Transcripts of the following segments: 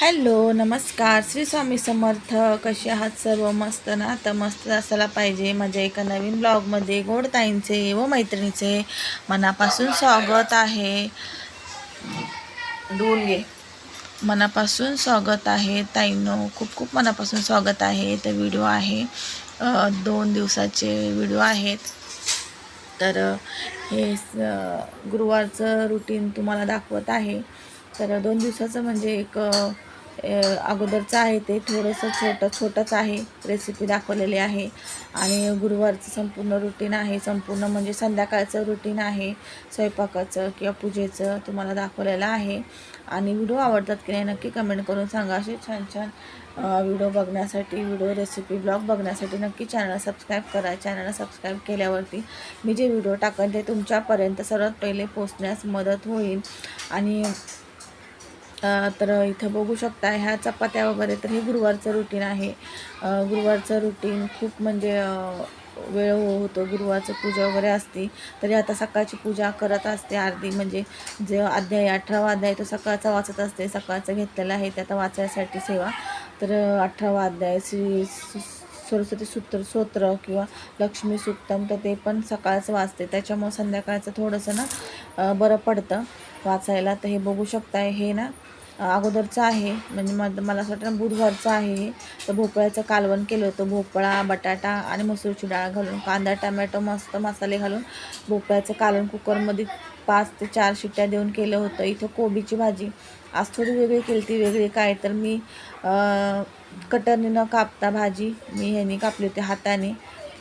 Hello नमस्कार. श्री स्वामी समर्थ कसे आहात सर्व? मस्त ना? तर मस्त असायला पाहिजे. माझ्या एका नवीन ब्लॉगमध्ये गोडताईंचे व मैत्रिणीचे मनापासून स्वागत आहे. दोन घे. मनापासून स्वागत आहे. ताईंनो खूप खूप मनापासून स्वागत आहे. तर व्हिडिओ आहे. दोन दिवसाचे व्हिडिओ आहेत. तर हे स- गुरुवारचं रुटीन तुम्हाला दाखवत आहे. तर दोन दिवसाचं म्हणजे एक अगोदरचं आहे ते थोडंसं छोटं छोटंच आहे. रेसिपी दाखवलेली आहे. आणि गुरुवारचं संपूर्ण रुटीन आहे. संपूर्ण म्हणजे संध्याकाळचं रुटीन आहे. स्वयंपाकाचं किंवा पूजेचं तुम्हाला दाखवलेलं आहे. आणि व्हिडिओ आवडतात की नाही नक्की कमेंट करून सांगा. असे छान छान व्हिडिओ बघण्यासाठी व्हिडिओ रेसिपी ब्लॉग बघण्यासाठी नक्की चॅनल सबस्क्राईब करा. चॅनल सबस्क्राईब केल्यावरती मी जे व्हिडिओ टाकेन ते तुमच्यापर्यंत सर्वात पहिले पोचण्यास मदत होईल. आणि तर इथं बघू शकता ह्या चपात्या वगैरे तर हे गुरुवारचं रुटीन आहे. गुरुवारचं रुटीन खूप म्हणजे वेळ हो- होतो. गुरुवारचं पूजा वगैरे असते तरी आता सकाळची पूजा करत असते अर्धी. म्हणजे जे अध्याय अठरावा अध्याय तो सकाळचा वाचत असते सकाळचा घेतलेला आहे ते आता वाचायसाठी सेवा. तर अठरावा अध्याय श्री सरस्वती सूत्र स्तोत्र किंवा लक्ष्मी सुक्तम तर ते पण सकाळचं वाचते. त्याच्यामुळं संध्याकाळचं थोडंसं ना बरं पडतं वाचायला. तर हे बघू शकताय. हे ना अगोदरचं आहे. म्हणजे मग मला असं वाटतं बुधवारचं आहे. तर भोपळ्याचं कालवण केलं होतं. भोपळा बटाटा आणि मसूरची डाळ घालून कांदा टमॅटो मस्त मसाले घालून भोपळ्याचं कालवण कुकरमध्ये पाच ते चार शिट्ट्या देऊन केलं होतं. इथं कोबीची भाजी. आज थोडी वेगळी केली ती वेगळी काय तर मी कटरने न कापता भाजी मी ह्यानी कापली होती हाताने.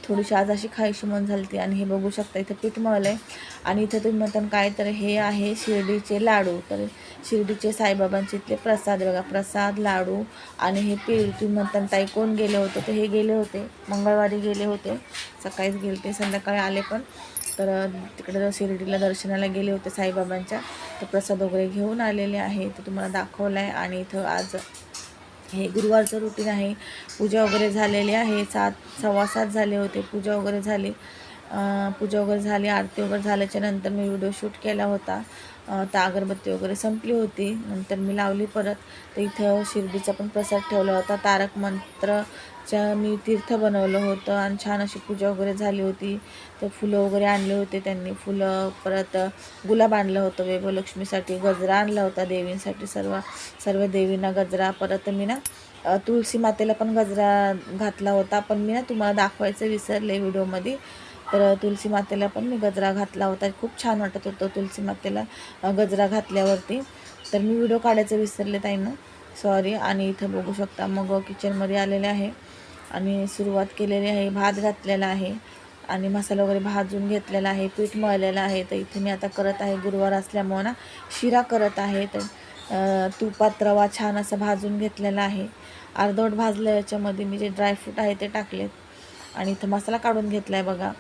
थोडीशी आज अशी खायची मन झाली होती आणि हे बघू शकता इथं पीठ मळलं आहे आणि इथं तुम्ही म्हणता काय तर हे आहे शिर्डीचे लाडू. तर शिर्डीचे साईबाबांचे इथले प्रसाद बघा प्रसाद लाडू आणि हे पीठ. तुम्ही म्हणता ताई कोण गेले होते? तर हे गेले होते. मंगळवारी गेले होते. सकाळीच गेले ते संध्याकाळी आले पण. तर तिकडे शिर्डीला दर्शनाला गेले होते साईबाबांच्या. तर प्रसाद वगैरे घेऊन आलेले आहे ते तुम्हाला दाखवलं आहे आणि इथं आज हे गुरुवारचं रुटीन आहे. पूजा वगैरे झालेली आहे. सात सव्वा सात झाले होते. पूजा वगैरे झाली. पूजा वगैरे झाली आरती वगैरे झाल्याच्यानंतर मी व्हिडिओ शूट केला होता. तर अगरबत्ती वगैरे संपली होती. नंतर मी लावली परत. तर इथं शिर्डीचा पण प्रसाद ठेवला होता. तारक मंत्रच्या मी तीर्थ बनवलं होतं आणि छान अशी पूजा वगैरे झाली होती. तर फुलं वगैरे आणले होते त्यांनी. फुलं परत गुलाब आणलं होतं वैभवलक्ष्मीसाठी. गजरा आणला होता देवींसाठी. सर्व सर्व देवींना गजरा. परत मी ना अ, तुळशी मातेला पण गजरा घातला होता. पण मी ना तुम्हाला दाखवायचं विसरले व्हिडिओमध्ये तर तुलसी मातेला पण मी गजरा घातला होता. खूप छान वाटत होतं तुलसी मातेला गजरा घातल्यावरती. तर मी व्हिडिओ काढायचं विसरले ताईनं. सॉरी आणि इथं बघू शकता मग किचनमध्ये आलेले आहे. आणि सुरुवात केलेली आहे भात घातलेला आहे. आणि मसाला वगैरे भाजून घेतलेला आहे पीठ मळलेलं आहे. तर इथे मी आता करत आहे गुरुवार असल्यामुळं ना शिरा करत आहे. तर तुपात रवा छान असं भाजून घेतलेला आहे. अर्धवट भाजलं याच्यामध्ये मी जे ड्रायफ्रूट आहे ते टाकलेत. आणि इथं मसाला काढून घेतला आहे बघा.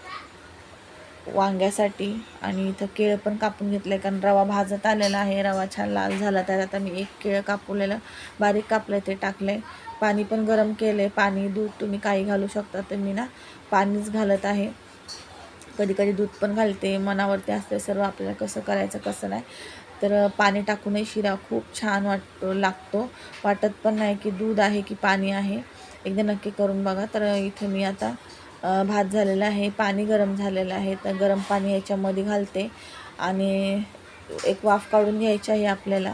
वांग्यासाठी. आणि इथं केळं पण कापून घेतलं आहे कारण रवा भाजत आलेला आहे. रवा छान लाल झाला त्यात आता मी एक केळं कापलेलं बारीक कापलं ते टाकलं आहे पाणी पण गरम केलं आहे पाणी दूध तुम्ही काही घालू शकता तर मी ना पाणीच घालत आहे. कधी कधी दूध पण घालते मनावरती असते सर्व आपल्याला कसं करायचं कसं नाही. तर पाणी टाकूनही शिरा खूप छान वाटतो लागतो. वाटत पण नाही की दूध आहे की पाणी आहे. एकदा नक्की करून बघा. तर इथे मी आता भात झालेला आहे पाणी गरम झालेलं आहे. तर गरम पाणी याच्यामध्ये घालते आणि एक वाफ काढून घ्यायची आहे आपल्याला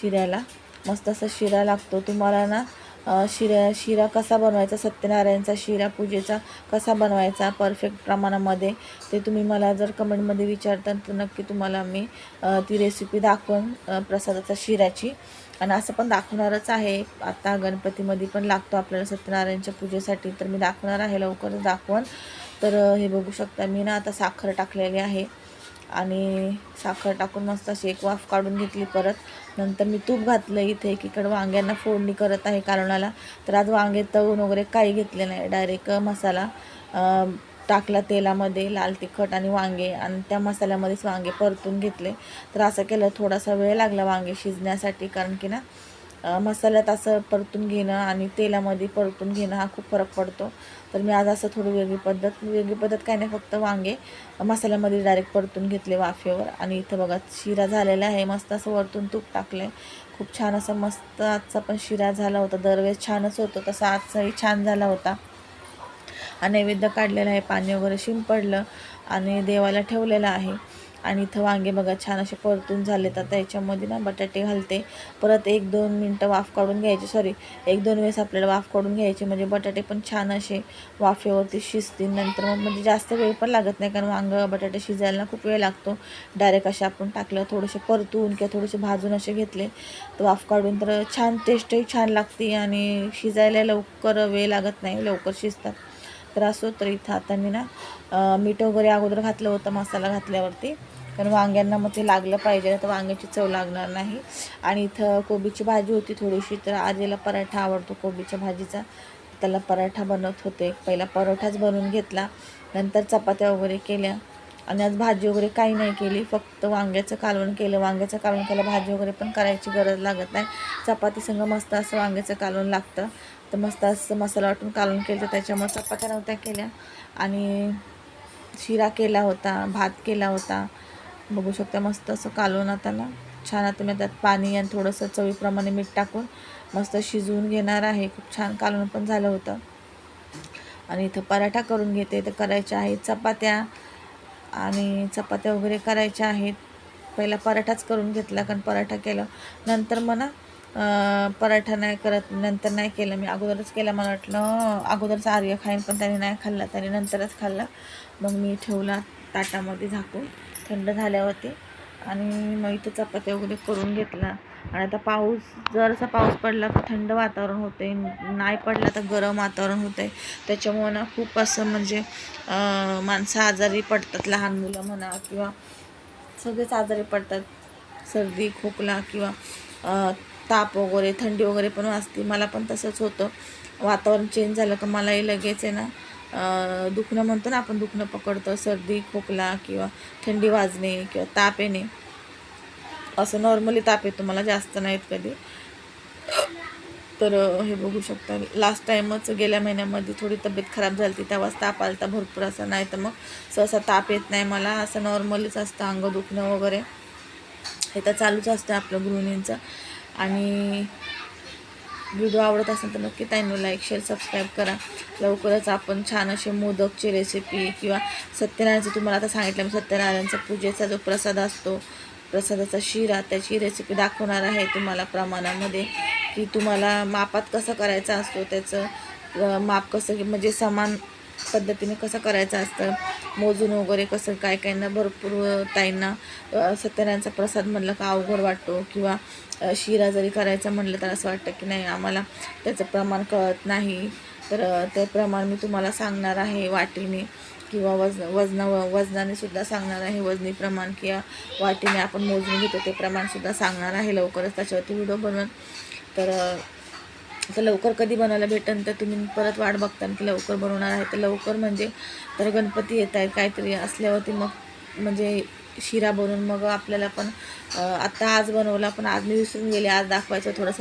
शिऱ्याला. मस्त असा शिरा लागतो. तुम्हाला ना शिऱ्या शिरा शिरा कसा बनवायचा? सत्यनारायणचा शिरा पूजेचा कसा बनवायचा? परफेक्ट प्रमाणामध्ये. ते तुम्ही मला जर कमेंटमध्ये विचारता तर नक्की तुम्हाला मी ती रेसिपी दाखवून प्रसादाचा शिऱ्याची आणि असं पण दाखवणारच आहे. आता गणपतीमध्ये पण लागतो आपल्याला सत्यनारायणच्या पूजेसाठी तर मी दाखवणार आहे लवकरच दाखवून. तर हे बघू शकता मी ना आता साखर टाकलेली आहे. आणि साखर टाकून मस्त अशी एक वाफ काढून घेतली परत. नंतर मी तूप घातलं इथे एकीकडे वांग्यांना फोडणी करत आहे कालवणाला तर आज वांगे तळून वगैरे काही घेतले नाही. डायरेक्ट मसाला टाकला तेलामध्ये लाल तिखट आणि वांगे आणि त्या मसाल्यामध्येच वांगे परतून घेतले. तर असं केलं थोडासा वेळ लागला वांगे शिजण्यासाठी कारण की ना मसाल्यात असं परतून घेणं आणि तेलामध्ये परतून घेणं हा खूप फरक पडतो. तर मी आज असं थोडी वेगळी पद्धत वेगळी पद्धत काय नाही फक्त वांगे मसाल्यामध्ये डायरेक्ट परतून घेतले वाफेवर. आणि इथं बघा शिरा झालेला आहे मस्त असं वरतून तूप टाकलं खूप छान असं मस्त आजचा पण शिरा झाला होता. दरवेळेस छानच होतो तसा आजचाही छान झाला होता. नैवेद्य काढलेला आहे पाणी वगैरे शिंपडलं आणि देवाला ठेवलेलं आहे. आणि इथं वांगे बघा छान असे परतून झाले तर त्याच्यामध्ये ना बटाटे घालते. परत एक दोन मिनटं वाफ काढून घ्यायचे. सॉरी एक दोन वेळेस आपल्याला वाफ काढून घ्यायचे. म्हणजे बटाटे पण छान असे वाफेवरती शिजतील. नंतर मग म्हणजे जास्त वेळ पण लागत नाही कारण वांगं बटाटे शिजायला खूप वेळ लागतो. डायरेक्ट असे आपण टाकलं थोडेसे परतून किंवा थोडेसे भाजून असे घेतले. तर वाफ काढून तर छान टेस्टही छान लागते. आणि शिजायला लवकर वेळ लागत नाही. लवकर शिजतात. त्रास असो तर इथं आता मी ना मीठ वगैरे अगोदर घातलं होतं मसाला घातल्यावरती. कारण वांग्यांना मग ते लागलं पाहिजे तर वांग्याची चव लागणार नाही. आणि इथं कोबीची भाजी होती थोडीशी तर आजीला पराठा आवडतो कोबीच्या भाजीचा. त्याला पराठा बनवत होते. पहिला परोठाच बनवून घेतला. नंतर चपात्या वगैरे केल्या. आणि आज भाजी वगैरे काही नाही केली. फक्त वांग्याचं कालवण केलं. वांग्याचं कालवण केलं भाजी वगैरे पण करायची गरज लागत नाही. चपाती संग मस्त असं वांग्याचं कालवण लागतं. तर मस्त असं मसाला वाटून कालून केलं तर त्याच्यामुळे चपात्या नव्हत्या केल्या. आणि शिरा केला होता भात केला होता. बघू शकता मस्त असं कालवून आता ना छान आता मी त्यात पाणी आणि थोडंसं चवीप्रमाणे मीठ टाकून मस्त शिजवून घेणार आहे. खूप छान कालून पण झालं होतं. आणि इथं पराठा करून घेते. तर करायच्या आहेत चपात्या. आणि चपात्या वगैरे करायच्या आहेत. पहिला पराठाच करून घेतला कारण पराठा केला. नंतर म्हणा पराठा नाही करत नंतर नाही केलं. मी अगोदरच केला मला वाटलं अगोदरच आर्य खाईन पण त्याने नाही खाल्ला. त्याने नंतरच खाल्ला. मग मी ठेवला ताटामध्ये झाकून. थंड झाल्यावरती. आणि मग इथं चपात्या वगैरे करून घेतला. आणि आता पाऊस जरसा पाऊस पडला तर थंड वातावरण होते नाही पडला तर गरम वातावरण होते त्याच्यामुळं ना खूप असं म्हणजे माणसं आजारी पडतात. लहान मुलं म्हणा किंवा सगळेच आजारी पडतात. सर्दी खोकला किंवा ताप वगैरे थंडी वगैरे पण वाजते. मला पण तसंच होतं. वातावरण चेंज झालं का मलाही लगेच आहे ना दुखणं म्हणतो ना आपण दुखणं पकडतो. सर्दी खोकला किंवा थंडी वाजणे किंवा ताप येणे. असं नॉर्मली ताप येतो. मला जास्त नाहीत कधी. तर हे बघू शकता. लास्ट टाईमच गेल्या महिन्यामध्ये थोडी तब्येत खराब झाली होती. तेव्हाच ताप आलता भरपूर असा. नाही तर मग सहसा ताप येत नाही मला. असं नॉर्मलीच असतं. अंग दुखणं वगैरे. हे तर चालूच असतं आपलं गृहिणींचं. आणि व्हिडिओ आवडत असेल तर नक्की त्यांनी लाईक शेअर सबस्क्राईब करा. लवकरच आपण छान असे मोदकची रेसिपी किंवा सत्यनारायणचं तुम्हाला आता सांगितलं मी सत्यनारायणचा पूजेचा जो प्रसाद असतो प्रसादाचा शिरा त्याची रेसिपी दाखवणार आहे तुम्हाला प्रमाणामध्ये की तुम्हाला मापात कसं करायचा असतो त्याचं माप कसं म्हणजे समान पद्धतीने कसं करायचं असतं मोजून वगैरे कसं काय काहींना भरपूर ताईंना सत्यनारायणचा प्रसाद म्हणलं का अवघड वाटतो किंवा शिरा जरी करायचा म्हणलं तर असं वाटतं की नाही आम्हाला त्याचं प्रमाण कळत नाही. तर ते प्रमाण मी तुम्हाला सांगणार आहे वाटीने किंवा वजन वजना वजनाने सुद्धा सांगणार आहे वजनी प्रमाण किंवा वाटीने आपण मोजून घेतो ते प्रमाणसुद्धा सांगणार आहे लवकरच. त्याच्यावरती व्हिडिओ बनवून. तर तर लवकर कधी बनवायला भेटेल तर तुम्ही परत वाट बघता की लवकर बनवणार आहे. तर लवकर म्हणजे तर गणपती येत आहेत काहीतरी असल्यावरती मग म्हणजे शिरा बनवून मग आपल्याला पण आत्ता आज बनवला पण आज मी विसरून गेले. आज दाखवायचं थोडंसं